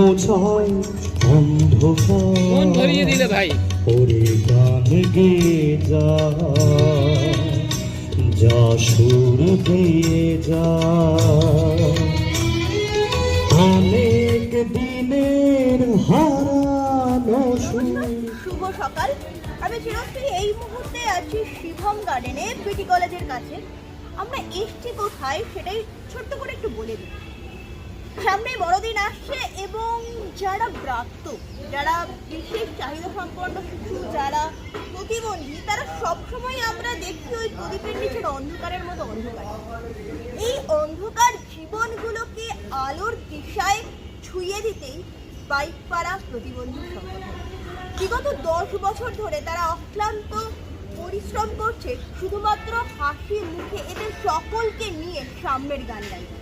মোছায় অন্ধকার দিলে ভাই। ওরে গান গেয়ে যা যা সুর দিয়ে যা। অনেক দিনের হারানো শুভ সকাল। আমি চিরস্ত্রী এই মুহূর্তে আছি শিভম গার্ডেনে পিটি কলেজের কাছে। আমরা এসছি কোথায় সেটাই ছোট্ট করে একটু বলে দিই। সামনে বড়দিন আসছে যারা ব্রাত্য, যারা বিশেষ চাহিদা সম্পন্ন শিশু, যারা প্রতিবন্ধী, তারা সবসময় আমরা দেখি ওই প্রদীপের নিচের অন্ধকারের মতো অন্ধকার। এই অন্ধকার জীবনগুলোকে আলোর দিশায় ছুঁয়ে দিতেই বাইক পাড়া প্রতিবন্ধী বিগত দশ বছর ধরে তারা অক্লান্ত পরিশ্রম করছে, শুধুমাত্র হাসি মুখে এদের সকলকে নিয়ে সাম্যের গান গাইতে।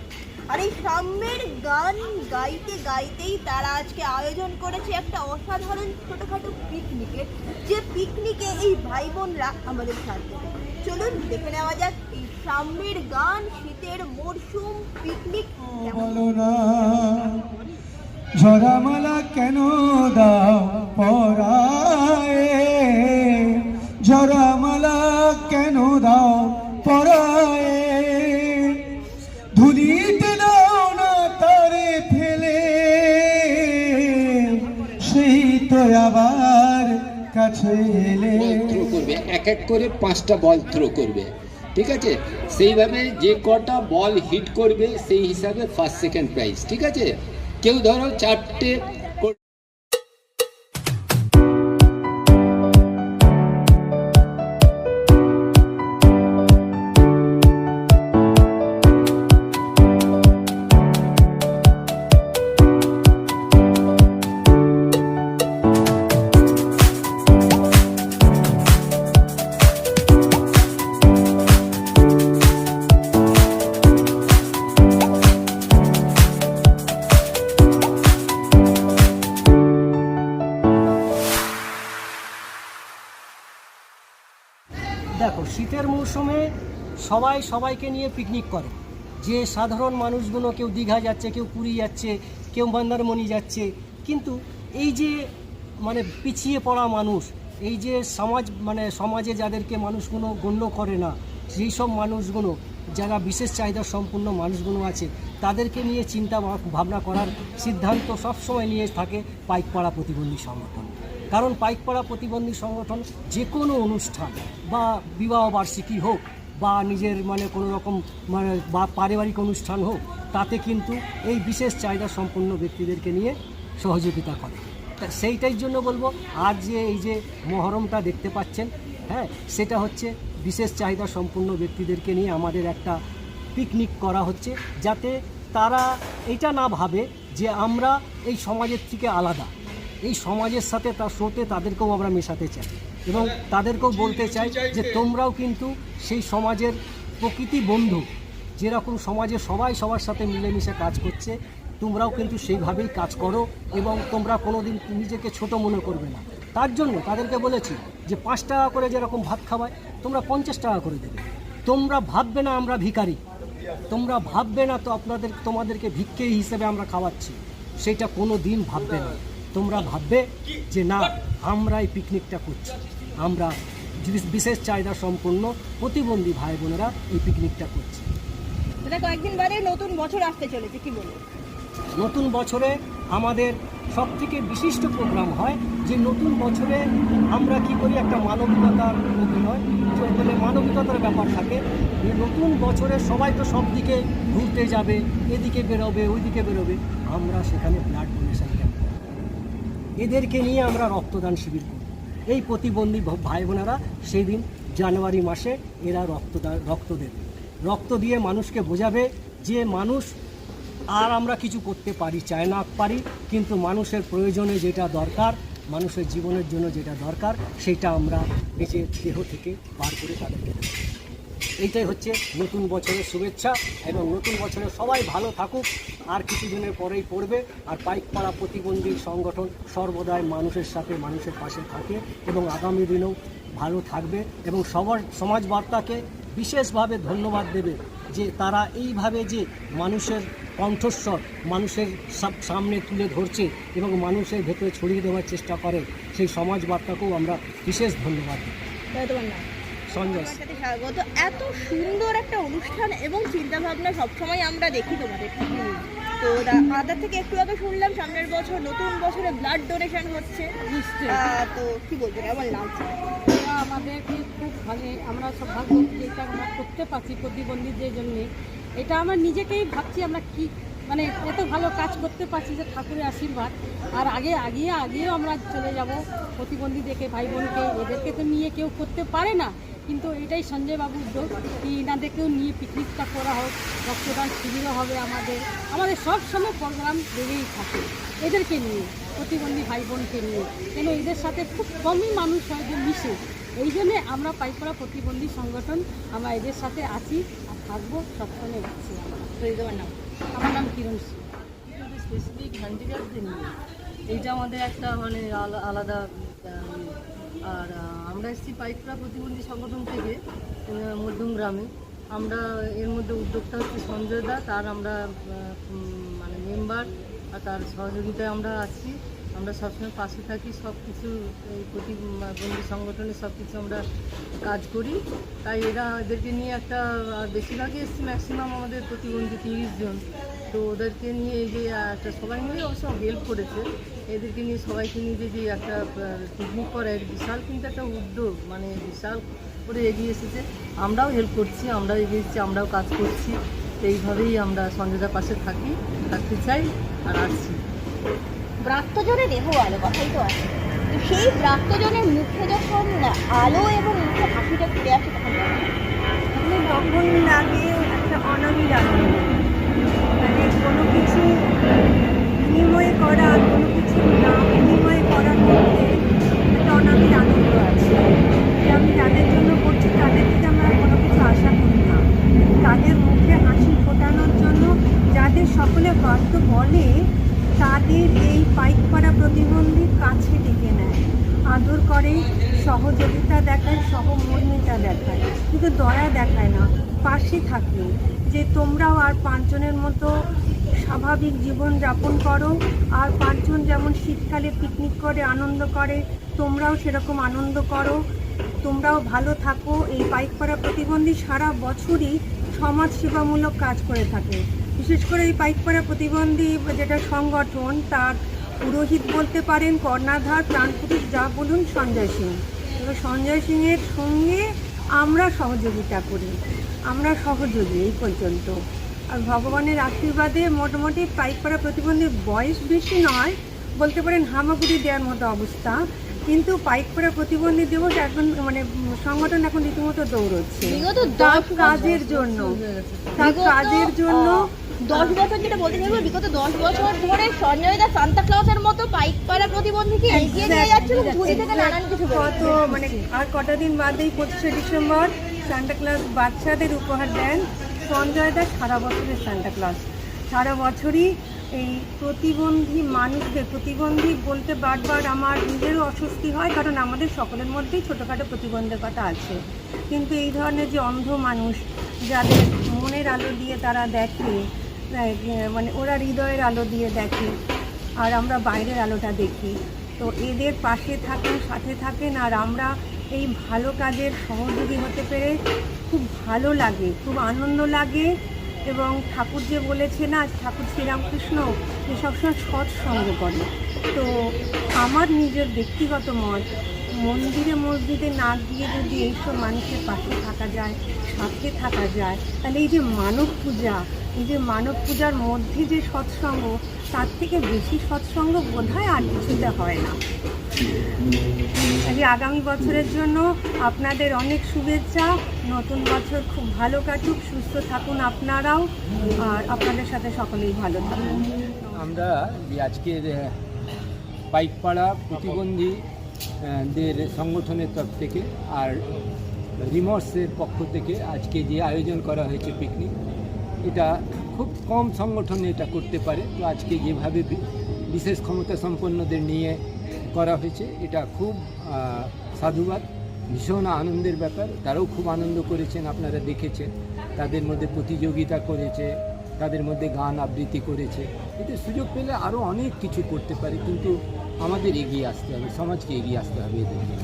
আর এই সাম্যের গান গাইতে গাইতেই তারা আজকে আয়োজন করেছে একটা অসাধারণ ছোটোখাটো পিকনিকের যে পিকনিকে এই ভাই বোনরা আমাদের সাথ। চলুন দেখে নেওয়া যাক এই সাম্যের গান, শীতের মরশুম পিকনিক ঝরামালা কেন দাও? থ্রো করবে, এক এক করে পাঁচটা বল থ্রো করবে, ঠিক আছে? সেইভাবে যে কটা বল হিট করবে, সেই হিসাবে ফার্স্ট সেকেন্ড প্রাইজ ঠিক আছে? কেউ ধরো চারটে সবাই সবাইকে নিয়ে পিকনিক করে। যে সাধারণ মানুষগুলো কেউ দীঘা যাচ্ছে, কেউ পুরী যাচ্ছে, কেউ মন্দারমণি যাচ্ছে, কিন্তু এই যে মানে পিছিয়ে পড়া মানুষ, এই যে সমাজ মানে সমাজে যাদেরকে মানুষগুলো গণ্য করে না, সেই সব মানুষগুলো, যারা বিশেষ চাহিদা সম্পূর্ণ মানুষগুলো আছে, তাদেরকে নিয়ে চিন্তা ভাবনা করার সিদ্ধান্ত সবসময় নিয়ে থাকে পাইকপাড়া প্রতিবন্ধী সংগঠন। কারণ পাইকপাড়া প্রতিবন্ধী সংগঠন যে কোনো অনুষ্ঠান বা বিবাহ বার্ষিকী হোক বা নিজের মানে কোনো রকম মানে বা পারিবারিক অনুষ্ঠান হোক, তাতে কিন্তু এই বিশেষ চাহিদা সম্পন্ন ব্যক্তিদেরকে নিয়ে সহযোগিতা করে। তা সেইটাই জন্য বলব আজ যে এই যে মহরমটা দেখতে পাচ্ছেন হ্যাঁ সেটা হচ্ছে বিশেষ চাহিদা সম্পন্ন ব্যক্তিদেরকে নিয়ে আমাদের একটা পিকনিক করা হচ্ছে, যাতে তারা এটা না ভাবে যে আমরা এই সমাজের থেকে আলাদা। এই সমাজের সাথে তার স্রোতে তাদেরকেও আমরা মেশাতে চাই। এবং তাদেরকেও বলতে চাই যে তোমরাও কিন্তু সেই সমাজের প্রকৃতি বন্ধু। যেরকম সমাজে সবাই সবার সাথে মিলেমিশে কাজ করছে, তোমরাও কিন্তু সেইভাবেই কাজ করো এবং তোমরা কোনো দিন নিজেকে ছোট মনে করবে না। তার জন্য তাদেরকে বলেছি যে পাঁচ টাকা করে যেরকম ভাত খাওয়ায়, তোমরা পঞ্চাশ টাকা করে দেবে। তোমরা ভাববে না আমরা ভিখারি। তোমরা ভাববে না তো আপনাদের, তোমাদেরকে ভিক্ষে হিসেবে আমরা খাওয়াচ্ছি। সেটা কোনো দিন ভাববে না। তোমরা ভাববে যে না আমরা এই পিকনিকটা করছি। আমরা বিশেষ চাহিদা সম্পন্ন প্রতিবন্ধী ভাই বোনেরা এই পিকনিকটা করছি। এটা কয়েকদিন বাদে নতুন বছর আসতে চলেছে কি বলব? নতুন বছরে আমাদের সব থেকে বিশিষ্ট প্রোগ্রাম হয় যে নতুন বছরে আমরা কি করি একটা মানবিকতার অভিনয়। মানে মানবিকতার ব্যাপার থাকে। এই নতুন বছরে সবাই তো সব দিকে ঘুরতে যাবে এদিকে বেরোবে ওইদিকে বেরোবে। আমরা সেখানে ব্লাড ডোনেশন এদেরকে নিয়ে আমরা রক্তদান শিবির করি এই প্রতিবন্ধী ভাই বোনেরা সেই দিন জানুয়ারি মাসে এরা রক্তদান রক্ত দেবে। রক্ত দিয়ে মানুষকে বোঝাবে যে মানুষ আর আমরা কিছু করতে পারি চাই না পারি, কিন্তু মানুষের প্রয়োজনে যেটা দরকার, মানুষের জীবনের জন্য যেটা দরকার, সেটা আমরা নিজের দেহ থেকে বার করে তাদেরকে এইটাই হচ্ছে নতুন বছরের শুভেচ্ছা এবং নতুন বছরে সবাই ভালো থাকুক আর কিছুদিনের পরেই পড়বে। আর পাইকপাড়া প্রতিবন্ধী সংগঠন সর্বদাই মানুষের সাথে মানুষের পাশে থাকে এবং আগামী দিনেও ভালো থাকবে এবং সবার সমাজ বার্তাকে বিশেষভাবে ধন্যবাদ দেবে যে তারা এইভাবে যে মানুষের কণ্ঠস্বর মানুষের সাম- সামনে তুলে ধরছে এবং মানুষের ভেতরে ছড়িয়ে দেওয়ার চেষ্টা করে সেই সমাজ বার্তাকেও আমরা বিশেষ ধন্যবাদ দিই। সঞ্জয়। স্বাগত। এত সুন্দর একটা অনুষ্ঠান এবং চিন্তা ভাবনা সবসময় আমরা দেখি তোমাদের। তো আদার থেকে একটু আগে শুনলাম সামনের বছর নতুন বছরে ব্লাড ডোনেশন হচ্ছে। তো কি বলবেন এমন লাগছে আমাদের খুব ভালো আমরা সব ভাগ্য যেটা আমরা করতে পারছি প্রতিবন্ধীদের জন্যে এটা আমার নিজেকেই ভাবছি আমরা কি মানে এত ভালো কাজ করতে পারছি যে ঠাকুরের আশীর্বাদ। আর আগে আগিয়ে আগিয়েও আমরা চলে যাব। প্রতিবন্ধীদেরকে ভাই বোনকে এদেরকে তো নিয়ে কেউ করতে পারে না। কিন্তু এটাই সঞ্জয় বাবুর উদ্যোগ কি এনাদেরকেও নিয়ে পিকনিকটা করা হোক রক্তদান শিবিরও হবে আমাদের। আমাদের সব সময় প্রোগ্রাম বেড়েই থাকে এদেরকে নিয়ে প্রতিবন্ধী ভাই বোনকে নিয়ে। কেন এদের সাথে খুব কমই মানুষ হয় যে মিশে। এই জন্যে আমরা পাইকড়া প্রতিবন্ধী সংগঠন আমরা এদের সাথে আছি আর থাকব সবসময় আছি আমরা। নাম। আমার নাম কিরণ সিং। স্পেসিফিক হ্যান্ডিক্যাপদের নিয়ে এইটা আমাদের একটা মানে আলা- আলাদা আর আমরা এসেছি পাইকরা প্রতিবন্ধী সংগঠন থেকে মধ্যম গ্রামে। আমরা এর মধ্যে উদ্যোক্তা হচ্ছে সঞ্জয় দা, তার আমরা মানে মেম্বার আর তার সহযোগিতায় আমরা আছি। আমরা সবসময় পাশে থাকি সব কিছু এই প্রতিবন্ধী সংগঠনে সব কিছু আমরা কাজ করি। তাই এরা এদেরকে নিয়ে একটা বেশিরভাগই এসছি ম্যাক্সিমাম আমাদের প্রতিবন্ধী তিরিশ জন। তো ওদেরকে নিয়ে এই যে একটা সবাই মিলে অবশ্য হেল্প করেছে। এদেরকে নিয়ে সবাইকে নিয়ে যে একটা পিকনিক করার বিশাল কিন্তু একটা উদ্যোগ মানে বিশাল করে এগিয়ে এসেছে। আমরাও হেল্প করছি আমরাও এগিয়ে এসেছি, আমরাও কাজ করছি। এইভাবেই আমরা সঞ্জয়দার পাশে থাকি, থাকতে চাই আর আসছি। ব্রাত্যজনে দেহ আলো, কথাই তো আছে। তো সেই ব্রাত্যজনের মুখে যখন আলো এবং মুখে হাসিটা ফিরে আসে, তখন লাগে? তখন লাগে একটা অনামিল আনন্দ মানে কোনো কিছু বিনিময় করা, কোনো কিছু না বিনিময় করার মধ্যে একটা অনামিল আনন্দ আছে। যে আমি যাদের জন্য করছি, তাদের থেকে আমরা কোনো কিছু আশা করি না। তাদের মুখে হাসি ফোটানোর জন্য যাদের সকলে বাধ্য বলে তাদের এই পাইক করা প্রতিবন্ধী কাছে ডেকে নেয়। আদর করে, সহযোগিতা দেখায়, সহমর্মিতা দেখায়। কিন্তু দয়া দেখায় না, পাশে থাকে যে তোমরাও আর পাঁচজনের মতো স্বাভাবিক জীবন যাপন করো। আর পাঁচজন যেমন শীতকালে পিকনিক করে, আনন্দ করে, তোমরাও সেরকম আনন্দ করো। তোমরাও ভালো থাকো। এই পাইকপাড়া প্রতিবন্ধী সারা বছরই সমাজ সেবামূলক কাজ করে থাকে। বিশেষ করে এই পাইকপাড়া প্রতিবন্ধী যেটা সংগঠন তার পুরোহিত বলতে পারেন কর্ণাধার প্রাণপুরুষ যা বলুন সঞ্জয় সিং। এবার সঞ্জয় সিংয়ের সঙ্গে আমরা সহযোগিতা করি। আমরা সহযোগী এই পর্যন্ত। আর ভগবানের আশীর্বাদে মোটামুটি পাইকপাড়া প্রতিবন্ধীর বয়স বেশি নয় বলতে পারেন হামাগুড়ি দেওয়ার মতো অবস্থা। কিন্তু পাইকপাড়া প্রতিবন্ধী দিবস এখন মানে সংগঠন এখন রীতিমতো দৌড়চ্ছে। কাজের জন্য কাজের জন্য দশ বছর যেটা বলতে চাইব বিগত দশ বছর ধরে সঞ্জয় দা সান্তা ক্লাউসের মতো পাইকপাড়া প্রতিবন্ধীকে এগিয়ে নিয়ে যাচ্ছে এবং ঝুড়ি থেকে নানান কিছু কত মানে আর কটা দিন বাদেই পঁচিশে ডিসেম্বর সান্টা ক্লাস বাচ্চাদের উপহার দেন সঞ্জয় দাস সারা বছরের সান্টা ক্লাস। সারা বছরই এই প্রতিবন্ধী মানুষদের প্রতিবন্ধী বলতে বারবার আমার নিজেরও অস্বস্তি হয় কারণ আমাদের সকলের মধ্যেই ছোটোখাটো প্রতিবন্ধকতা আছে। কিন্তু এই ধরনের যে অন্ধ মানুষ যাদের মনের আলো দিয়ে তারা দেখে মানে ওরা হৃদয়ের আলো দিয়ে দেখে আর আমরা বাইরের আলোটা দেখি। তো এদের পাশে থাকেন, সাথে থাকেন আর আমরা এই ভালো কাজের সহযোগী হতে পেরে খুব ভালো লাগে, খুব আনন্দ লাগে এবং ঠাকুর যে বলেছে না, ঠাকুর শ্রীরামকৃষ্ণ যে সবসময় সৎসঙ্গ করে। তো আমার নিজের ব্যক্তিগত মত মন্দিরে মসজিদে না গিয়ে যদি এইসব মানুষের পাশে থাকা যায়, সাথে থাকা যায়, তাহলে এই যে মানব পূজা, এই যে মানব পূজার মধ্যে যে সৎসঙ্গ, তার থেকে বেশি সৎসঙ্গ বোধহয় আর কিছুতে হয় না। কাজে আগামী বছরের জন্য আপনাদের অনেক শুভেচ্ছা, নতুন বছর খুব ভালো কাটুক, সুস্থ থাকুন আপনারাও, আর আপনাদের সাথে সকলেই ভালো থাকুন। আমরা আজকের পাইকপাড়া প্রতিবন্ধী দের সংগঠনের তরফ থেকে আর রিমর্সের পক্ষ থেকে আজকে যে আয়োজন করা হয়েছে পিকনিক এটা খুব কম সংগঠনে এটা করতে পারে। তো আজকে যেভাবে বিশেষ ক্ষমতা সম্পন্নদের নিয়ে করা হয়েছে, এটা খুব সাধুবাদ, ভীষণ আনন্দের ব্যাপার। তারাও খুব আনন্দ করেছেন, আপনারা দেখেছেন। তাদের মধ্যে প্রতিযোগিতা করেছে তাদের মধ্যে গান আবৃত্তি করেছে। এতে সুযোগ পেলে আরও অনেক কিছু করতে পারে, কিন্তু আমাদের এগিয়ে আসতে হবে, সমাজকে এগিয়ে আসতে হবে এদেরকে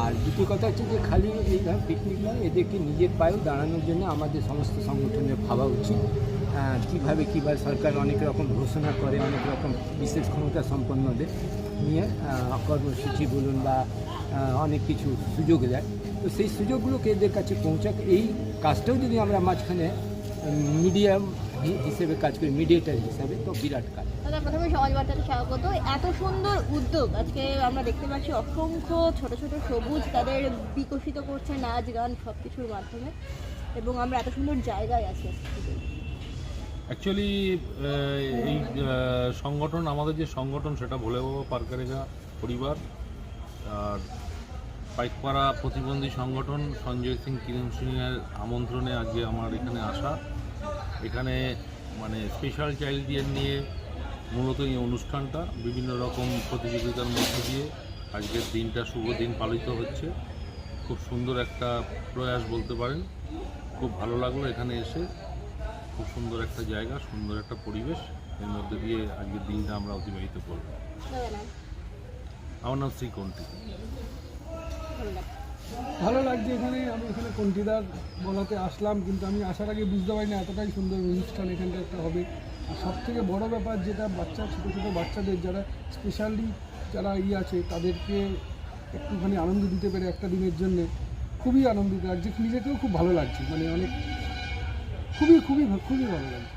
আর দ্বিতীয় কথা হচ্ছে যে খালি এইভাবে পিকনিক নয়, এদেরকে নিজের পায়েও দাঁড়ানোর জন্য আমাদের সমস্ত সংগঠনের ভাবা উচিত। কীভাবে কীভাবে সরকার অনেক রকম ঘোষণা করে, অনেক রকম বিশেষ ক্ষমতা সম্পন্নদের নিয়ে কর্মসূচি বলুন বা অনেক কিছু সুযোগ দেয়। তো সেই সুযোগগুলোকে এদের কাছে পৌঁছাক, এই কাজটাও যদি আমরা মাঝখানে মিডিয়াম হিসেবে কাজ করি মিডিয়েটার হিসেবে তো বিরাট কাজ। দাদা প্রথমে সমাজ বার্তাতে স্বাগত এত সুন্দর উদ্যোগ আজকে আমরা দেখতে পাচ্ছি অসংখ্য ছোট ছোট সবুজ তাদের বিকশিত করছে নাচ গান সব কিছুর মাধ্যমে এবং আমরা এত সুন্দর জায়গায় আছি অ্যাকচুয়ালি এই সংগঠন আমাদের যে সংগঠন সেটা ভোলে বাবা পার্কারেগা পরিবার আর পাইকপাড়া প্রতিবন্ধী সংগঠন সঞ্জয় সিং কিরণ সিংয়ের আমন্ত্রণে আজকে আমার এখানে আসা। এখানে মানে স্পেশাল চাইল্ড ইয়ার নিয়ে মূলত এই অনুষ্ঠানটা বিভিন্ন রকম প্রতিযোগিতার মধ্যে দিয়ে আজকের দিনটা শুভ দিন পালিত হচ্ছে। খুব সুন্দর একটা প্রয়াস বলতে পারেন। খুব ভালো লাগল এখানে এসে। খুব সুন্দর একটা জায়গা সুন্দর একটা পরিবেশ। এর মধ্যে দিয়ে আজকের দিনটা আমরা অতিবাহিত করব। আমার নাম শ্রীকণ্ঠী ভালো লাগছে এখানে। আমি এখানে কন্টিদার বলাতে আসলাম, কিন্তু আমি আসার আগে বুঝতে পারিনি এতটাই সুন্দর অনুষ্ঠান এখানটা একটা হবে। আর সব থেকে বড় ব্যাপার যেটা বাচ্চা, ছোটো ছোটো বাচ্চাদের যারা স্পেশালি যারা ই আছে, তাদেরকে একটুখানি আনন্দ দিতে পেরে একটা দিনের জন্য খুবই আনন্দিত লাগছে। নিজেকেও খুব ভালো লাগছে। মানে অনেক, খুবই খুবই খুবই ভালো লাগছে।